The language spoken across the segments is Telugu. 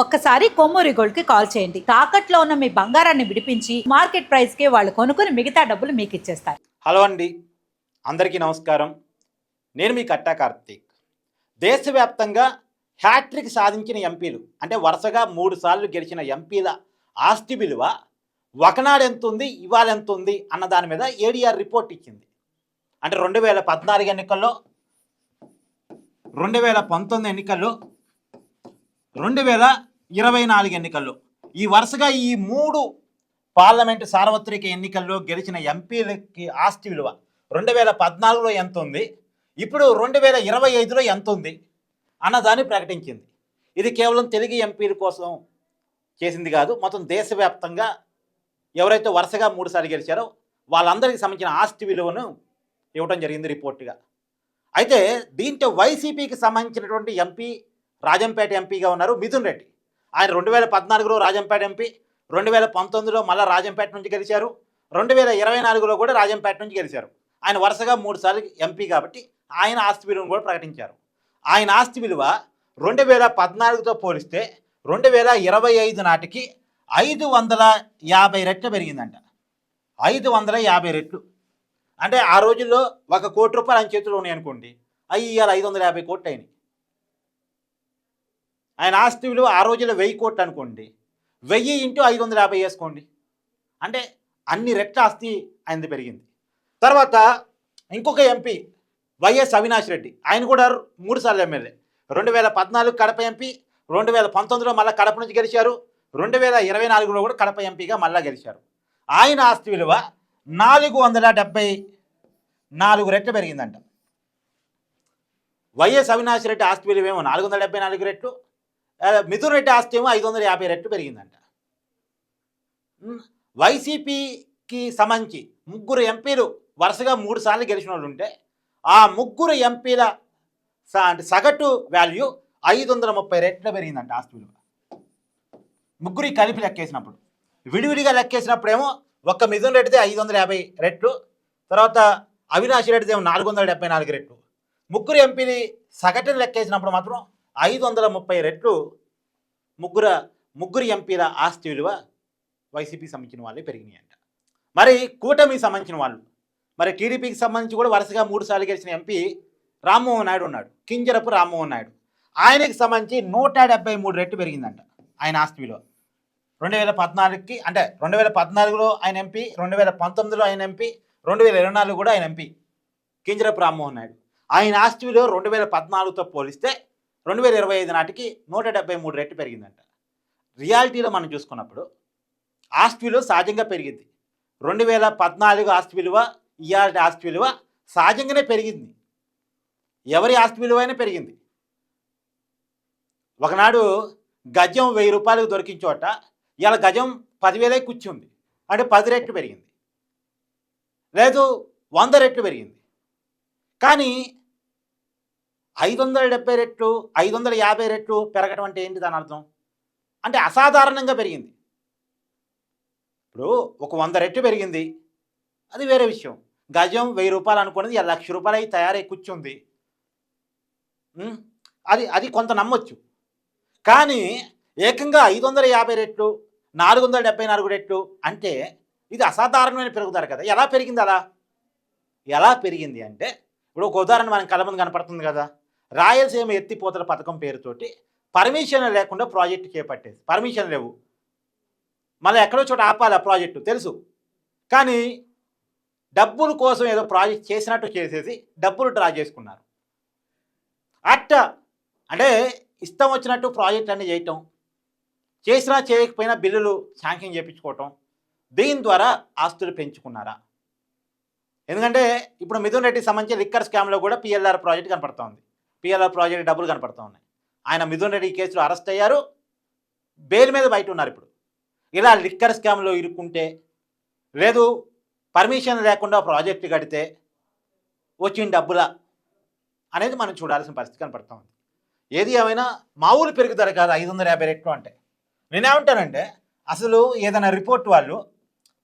ఒక్కసారి కొమ్మూరి గోల్డ్కి కాల్ చేయండి. తాకట్లో ఉన్న మీ బంగారాన్ని విడిపించి మార్కెట్ ప్రైస్కి వాళ్ళు కొనుక్కుని మిగతా డబ్బులు మీకు ఇచ్చేస్తారు. హలో అండి. అందరికీ నమస్కారం. నేను మీ కట్టా కార్తీక్. దేశవ్యాప్తంగా హ్యాట్రిక్ సాధించిన ఎంపీలు అంటే వరుసగా మూడు సార్లు గెలిచిన ఎంపీల ఆస్తి విలువ ఒకనాడు ఎంత ఉంది ఇవాళ ఎంత ఉంది అన్న దాని మీద ఏడీఆర్ రిపోర్ట్ ఇచ్చింది. అంటే రెండు వేల పద్నాలుగు ఎన్నికల్లో రెండు వేల పంతొమ్మిది ఎన్నికల్లో రెండు వేల ఇరవై నాలుగు ఎన్నికల్లో. ఈ వరుసగా ఈ మూడు పార్లమెంటు సార్వత్రిక ఎన్నికల్లో గెలిచిన ఎంపీలకి ఆస్తి విలువ రెండు వేల పద్నాలుగులో ఎంత ఉంది? ఇప్పుడు రెండు వేల ఇరవై ఐదులో ఎంత ఉంది? అన్నదాన్ని ప్రకటించింది. ఇది కేవలం తెలుగు ఎంపీల కోసం చేసింది కాదు మొత్తం దేశవ్యాప్తంగా ఎవరైతే వరుసగా మూడుసార్లు గెలిచారో వాళ్ళందరికీ సంబంధించిన ఆస్తి విలువను ఇవ్వడం జరిగింది రిపోర్టుగా. అయితే దీంట్లో వైసీపీకి సంబంధించినటువంటి ఎంపీ రాజంపేట ఎంపీగా ఉన్నారు మిథున్ రెడ్డి. ఆయన రెండు వేల పద్నాలుగులో రాజంపేట ఎంపీ రెండు వేల పంతొమ్మిదిలో మళ్ళీ రాజంపేట నుంచి గెలిచారు రెండు వేల ఇరవై నాలుగులో కూడా రాజంపేట నుంచి గెలిచారు. ఆయన వరుసగా మూడు సార్లు ఎంపీ కాబట్టి ఆయన ఆస్తి విలువను కూడా ప్రకటించారు. ఆయన ఆస్తి విలువ రెండు వేల పద్నాలుగుతో పోలిస్తే రెండు వేల ఇరవై ఐదు నాటికి ఐదు వందల యాభై రెట్లు పెరిగిందంట. ఐదు వందల యాభై రెట్లు. అంటే ఆ రోజుల్లో ఒక కోటి రూపాయలు ఆయన చేతిలో ఉన్నాయి అనుకోండి. అవి ఇవాళ ఐదు వందల యాభై కోట్లు అయినాయి. ఆయన ఆస్తి విలువ ఆ రోజుల్లో వెయ్యి కోట్లు అనుకోండి వెయ్యి ఇంటూ ఐదు వందల యాభై వేసుకోండి. అంటే అన్ని రెట్ల ఆస్తి ఆయనది పెరిగింది. తర్వాత ఇంకొక ఎంపీ వైఎస్ అవినాష్ రెడ్డి ఆయన కూడా మూడు సార్లు ఎమ్మెల్యే రెండు వేల పద్నాలుగు కడప ఎంపీ రెండు వేల పంతొమ్మిదిలో మళ్ళీ కడప నుంచి గెలిచారు రెండు వేల ఇరవై నాలుగులో కూడా కడప ఎంపీగా మళ్ళీ గెలిచారు. ఆయన ఆస్తి విలువ నాలుగు వందల డెబ్బై నాలుగు రెట్లు పెరిగిందంట. వైఎస్ అవినాష్ రెడ్డి ఆస్తి విలువ ఏమో నాలుగు వందల డెబ్బై నాలుగు రెట్లు మిథున్ రెడ్డి ఆస్తి ఏమో ఐదు వందల యాభై రెట్లు పెరిగిందంట. వైసీపీకి సంబంధించి ముగ్గురు ఎంపీలు వరుసగా మూడు సార్లు గెలిచిన వాళ్ళు ఉంటే ఆ ముగ్గురు ఎంపీల అంటే సగటు వాల్యూ ఐదు వందల ముప్పై రెట్లు పెరిగిందంట ఆస్తి విలువ. ముగ్గురి కలిపి లెక్కేసినప్పుడు. విడివిడిగా లెక్కేసినప్పుడేమో ఒక్క మిథున్ రెడ్డిదే ఐదు వందల యాభై రెట్లు తర్వాత అవినాష్ రెడ్డిదే నాలుగు వందల డెబ్బై నాలుగు రెట్లు. ముగ్గురు ఎంపీని సగటును లెక్కేసినప్పుడు మాత్రం ఐదు వందల ముప్పై రెట్లు ముగ్గుర ముగ్గురు ఎంపీల ఆస్తి విలువ వైసీపీకి సంబంధించిన వాళ్ళే పెరిగినాయంట. మరి కూటమికి సంబంధించిన వాళ్ళు మరి టీడీపీకి సంబంధించి కూడా వరుసగా మూడు సార్లు గెలిచిన ఎంపీ రామ్మోహన్ నాయుడు ఉన్నాడు. కింజరపు రామ్మోహన్ నాయుడు. ఆయనకి సంబంధించి నూట డెబ్బై మూడు రెట్లు పెరిగిందంట ఆయన ఆస్తి విలువ. రెండు వేల పద్నాలుగుకి అంటే రెండు వేల పద్నాలుగులో ఆయన ఎంపీ రెండు వేల పంతొమ్మిదిలో ఆయన ఎంపీ రెండు వేల ఇరవై నాలుగు కూడా ఆయన ఎంపీ. కింజరపు రామ్మోహన్ నాయుడు. ఆయన ఆస్తి విలువ రెండు వేల పద్నాలుగుతో పోలిస్తే రెండు వేల ఇరవై ఐదు నాటికి నూట డెబ్బై మూడు రెట్లు పెరిగిందంట. రియాలిటీలో మనం చూసుకున్నప్పుడు ఆస్తి విలువ సహజంగా పెరిగింది. రెండు వేల పద్నాలుగు ఆస్తి విలువ ఇయాల్టి ఆస్తి విలువ సహజంగానే పెరిగింది. ఎవరి ఆస్తి విలువ అయినా పెరిగింది. ఒకనాడు గజం వెయ్యి రూపాయలకు దొరికిన చోట ఇవాళ గజం పదివేలే కూర్చుంది. అంటే పది రెట్లు పెరిగింది. లేదు వంద రెట్లు పెరిగింది. కానీ ఐదు వందల డెబ్బై రెట్లు ఐదు వందల యాభై రెట్లు పెరగటం అంటే ఏంటి దాని అర్థం? అంటే అసాధారణంగా పెరిగింది. ఇప్పుడు ఒక వంద రెట్లు పెరిగింది. అది వేరే విషయం. గజం వెయ్యి రూపాయలు అనుకున్నది లక్ష రూపాయలు అయి తయారై కూర్చుంది. అది అది కొంత నమ్మొచ్చు. కానీ ఏకంగా ఐదు వందల యాభై రెట్లు నాలుగు వందల డెబ్బై నాలుగు రెట్లు అంటే ఇది అసాధారణమైన పెరుగుదల కదా. ఎలా పెరిగింది అలా? ఎలా పెరిగింది అంటే ఇప్పుడు ఒక ఉదాహరణ మనకి కళ్ళ ముందు కనపడుతుంది కదా. రాయలసీమ ఎత్తిపోతల పథకం పేరుతోటి పర్మిషన్ లేకుండా ప్రాజెక్టు చేపట్టేది. పర్మిషన్ లేవు. మళ్ళీ ఎక్కడో చోట ఆపాలి ఆ ప్రాజెక్టు తెలుసు. కానీ డబ్బుల కోసం ఏదో ప్రాజెక్ట్ చేసినట్టు చేసేసి డబ్బులు డ్రా చేసుకున్నారు. అట్ట అంటే ఇష్టం వచ్చినట్టు ప్రాజెక్ట్ అన్నీ చేయటం చేసినా చేయకపోయినా బిల్లులు శాంక్షన్ చేయించుకోవటం దీని ద్వారా ఆస్తులు పెంచుకున్నారా? ఎందుకంటే ఇప్పుడు మిథున్ రెడ్డికి సంబంధించి లిక్కర్ స్కామ్లో కూడా పిఎల్ఆర్ ప్రాజెక్ట్ కనపడుతోంది పిఎల్ఆర్ ప్రాజెక్ట్ డబ్బులు కనపడుతూ ఉన్నాయి. ఆయన మిథున్ రెడ్డి ఈ కేసులో అరెస్ట్ అయ్యారు. బెయిల్ మీద బయట ఉన్నారు ఇప్పుడు. ఇలా లిక్కర్ స్కామ్లో ఇరుక్కుంటే లేదు పర్మిషన్ లేకుండా ప్రాజెక్టు కడితే వచ్చిన డబ్బుల అనేది మనం చూడాల్సిన పరిస్థితి కనపడుతూ ఉంది. ఏది ఏమైనా మామూలు పెరుగుదల కాదు ఐదు వందల యాభై రెట్లు అంటే. నేనేమంటానంటే అసలు ఏదైనా రిపోర్ట్ వాళ్ళు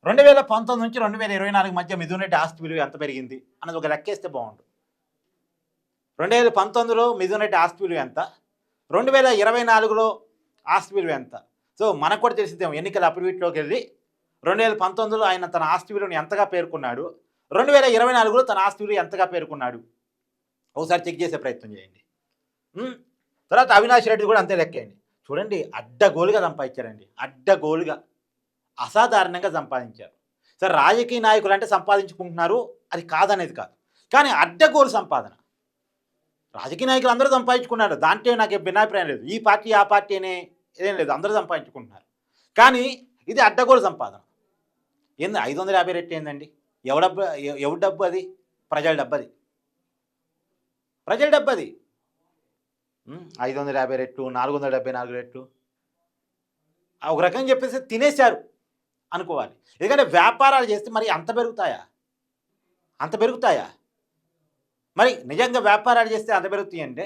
రెండు వేల పంతొమ్మిది నుంచి రెండు వేల ఇరవై నాలుగు మధ్య మిథున్ రెడ్డి ఆస్తి విలువ ఎంత పెరిగింది అన్నది ఒక లెక్కేస్తే బాగుండు. రెండు వేల పంతొమ్మిదిలో మిథున్ ఆస్తి విలువ ఎంత? రెండు వేల ఇరవై నాలుగులో ఆస్తి విలువ ఎంత? సో మనకు కూడా తెలిసిద్దాం ఎన్నికల అప్డేట్లోకి వెళ్ళి రెండు వేల పంతొమ్మిదిలో ఆయన తన ఆస్తి విలువను ఎంతగా పేర్కొన్నాడు? రెండు వేల ఇరవై నాలుగులో తన ఆస్తి విలువ ఎంతగా పేర్కొన్నాడు? ఒకసారి చెక్ చేసే ప్రయత్నం చేయండి. తర్వాత అవినాష్ రెడ్డి కూడా అంతే లెక్కేయండి చూడండి అడ్డగోలుగా సంపాదించారండి. అడ్డగోలుగా అసాధారణంగా సంపాదించారు. సరే రాజకీయ నాయకులు అంటే సంపాదించుకుంటున్నారు అది కాదనేది కాదు. కానీ అడ్డగోలు సంపాదన. రాజకీయ నాయకులు అందరూ సంపాదించుకున్నారు. దాంట్లో నాకు భిన్నాభిప్రాయం లేదు. ఈ పార్టీ ఆ పార్టీ అనే ఏదేం లేదు. అందరూ సంపాదించుకుంటున్నారు. కానీ ఇది అడ్డగోలు సంపాదన. ఏంది? ఐదు వందల యాభై రెట్లు ఏందండి? ఎవడబ్బు ఎ- ఎవరి డబ్బు అది? ప్రజల డబ్బది ప్రజల డబ్బది ఐదు వందల యాభై రెట్లు నాలుగు వందల డెబ్బై నాలుగు రెట్లు. ఒక రకంగా చెప్పేసి తినేశారు అనుకోవాలి. ఎందుకంటే వ్యాపారాలు చేస్తే మరి అంత పెరుగుతాయా? అంత పెరుగుతాయా? మరి నిజంగా వ్యాపారాలు చేస్తే అంత పెరుగుతాయి అంటే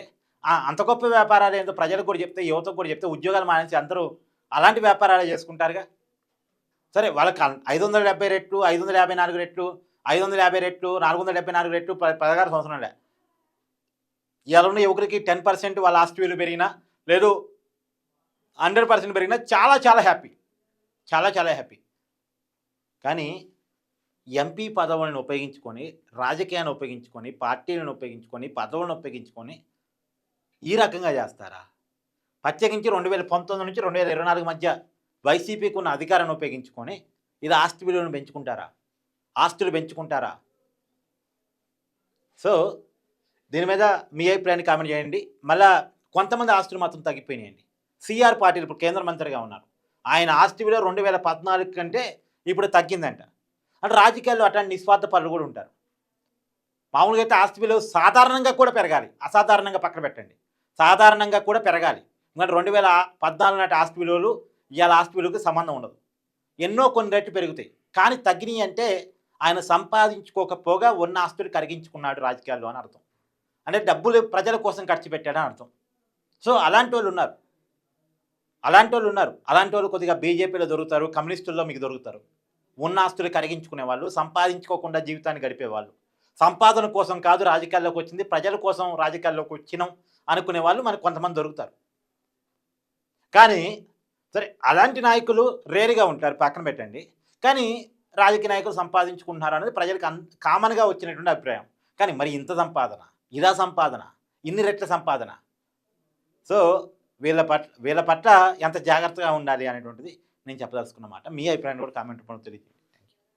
అంత గొప్ప వ్యాపారాలు ఏంటో ప్రజలకు కూడా చెప్తే యువతకు కూడా చెప్తే ఉద్యోగాలు మానేసి అందరూ అలాంటి వ్యాపారాలు చేసుకుంటారుగా? సరే వాళ్ళకి ఐదు వందల డెబ్బై రెట్లు ఐదు వందల యాభై నాలుగు రెట్లు ఐదు వందల యాభై రెట్లు నాలుగు వందల డెబ్బై నాలుగు రెట్లు పదహారు సంవత్సరాలే. ఇలా ఉన్న యువకులకి టెన్ పర్సెంట్ వాళ్ళ ఆస్తి విలువ పెరిగినా లేదు హండ్రెడ్ పర్సెంట్ పెరిగినా చాలా చాలా హ్యాపీ. చాలా చాలా హ్యాపీ. కానీ ఎంపీ పదవులను ఉపయోగించుకొని రాజకీయాన్ని ఉపయోగించుకొని పార్టీలను ఉపయోగించుకొని పదవులను ఉపయోగించుకొని ఈ రకంగా చేస్తారా? ప్రత్యేకించి రెండు వేల పంతొమ్మిది నుంచి రెండు వేల ఇరవై నాలుగు మధ్య వైసీపీకి ఉన్న అధికారాన్ని ఉపయోగించుకొని ఇది ఆస్తి విలువను పెంచుకుంటారా? ఆస్తులు పెంచుకుంటారా? సో దీని మీద మీ అభిప్రాయాన్ని కామెంట్ చేయండి. మళ్ళా కొంతమంది ఆస్తులు మాత్రం తగ్గిపోయినాయండి. సిఆర్ పాటిల్ ఇప్పుడు కేంద్ర మంత్రిగా ఉన్నారు. ఆయన ఆస్తి విలువ రెండు వేల పద్నాలుగు కంటే ఇప్పుడు తగ్గిందంట. అంటే రాజకీయాల్లో అటువంటి నిస్వార్థ పనులు కూడా ఉంటారు. మామూలుగా అయితే ఆస్తి విలువ సాధారణంగా కూడా పెరగాలి. అసాధారణంగా పక్కన పెట్టండి. సాధారణంగా కూడా పెరగాలి. ఎందుకంటే రెండు వేల పద్నాలుగు నాటి ఆస్తి విలువలు ఇవాళ ఆస్తి విలువకు సంబంధం ఉండదు. ఎన్నో కొన్ని రెట్లు పెరుగుతాయి. కానీ తగ్గినాయి అంటే ఆయన సంపాదించుకోకపోగా ఉన్న ఆస్తులు కరిగించుకున్నాడు రాజకీయాల్లో అని అర్థం. అంటే డబ్బులు ప్రజల కోసం ఖర్చు పెట్టాడని అర్థం. సో అలాంటి వాళ్ళు ఉన్నారు. అలాంటి వాళ్ళు ఉన్నారు. అలాంటి వాళ్ళు కొద్దిగా బీజేపీలో దొరుకుతారు కమ్యూనిస్టుల్లో మీకు దొరుకుతారు. ఉన్న ఆస్తులు కరిగించుకునే వాళ్ళు సంపాదించుకోకుండా జీవితాన్ని గడిపేవాళ్ళు. సంపాదన కోసం కాదు రాజకీయాల్లోకి వచ్చింది ప్రజల కోసం రాజకీయాల్లోకి వచ్చినాం అనుకునే వాళ్ళు మనకు కొంతమంది దొరుకుతారు. కానీ సరే అలాంటి నాయకులు రేరుగా ఉంటారు పక్కన పెట్టండి. కానీ రాజకీయ నాయకులు సంపాదించుకుంటున్నారు అనేది ప్రజలకు అన్ కామన్గా వచ్చినటువంటి అభిప్రాయం. కానీ మరి ఇంత సంపాదన ఇదా సంపాదన ఇన్ని రెట్ల సంపాదన? సో వీళ్ళ పట్ల వీళ్ళ పట్ల ఎంత జాగ్రత్తగా ఉండాలి అనేటువంటిది నేను చెప్పదలుచుకున్నమాట. మీ అభిప్రాయం కూడా కామెంట్ రూపంలో తెలియజేయండి.